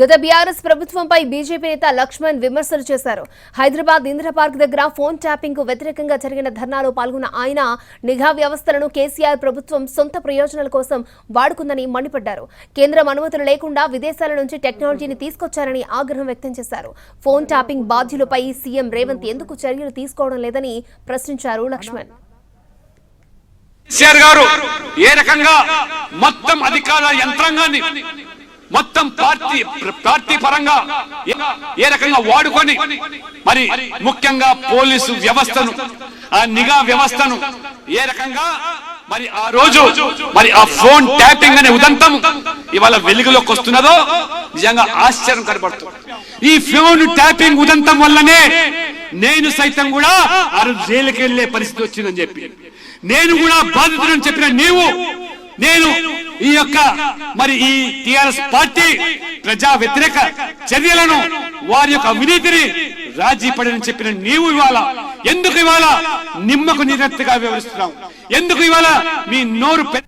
గత బీఆర్ఎస్ ప్రభుత్వంపై బీజేపీ నేత లక్ష్మణ్ విమర్శలు చేశారు. హైదరాబాద్ ఇంద్రపార్క్ దగ్గర ఫోన్ ట్యాపింగ్కు వ్యతిరేకంగా జరిగిన ధర్నాలో పాల్గొన్న ఆయన నిఘా వ్యవస్థలను కేసీఆర్ ప్రభుత్వం సొంత ప్రయోజనాల కోసం వాడుకుందని మండిపడ్డారు. కేంద్రం అనుమతులు లేకుండా విదేశాల నుంచి టెక్నాలజీని తీసుకొచ్చారని ఆగ్రహం వ్యక్తం చేశారు. ఫోన్ ట్యాపింగ్ బాధ్యులపై సీఎం రేవంత్ ఎందుకు చర్యలు తీసుకోవడం లేదని ప్రశ్నించారు లక్ష్మణ్. గారు ఏ రకంగా మొత్తం అధికార యంత్రాంగాన్ని మొత్తం పార్టీ పార్టీ పరంగా ఏ- రకంగా వాడుకొని మరి ముఖ్యంగా పోలీసు వ్యవస్థను ఆ నిఘా వ్యవస్థను ఏ రకంగా మరి ఆ రోజు మరి ఆ ఫోన్ ట్యాపింగ్ అనే ఉదంతం ఇవాళ వెలుగులోకి వస్తున్నదో నిజంగా ఆశ్చర్యం కనబడుతుంది. ఈ ఫోన్ ట్యాపింగ్ ఉదంతం వల్లనే నేను సైతం కూడా ఆ రోజు జైలుకి వెళ్ళే పరిస్థితి వచ్చిందని చెప్పి నేను కూడా బాధితుడని చెప్పిన నీవు నేను ఈ యొక్క మరి ఈ టిఆర్ఎస్ పార్టీ ప్రజా వ్యతిరేక చర్యలను వారి యొక్క అవినీతిని రాజీ పడని చెప్పిన నీవు ఇవాళ ఎందుకు ఇవాళ నిమ్మకు నిరత్తుగా వివరిస్తున్నావు ఎందుకు ఇవాళ మీ నోరు పె-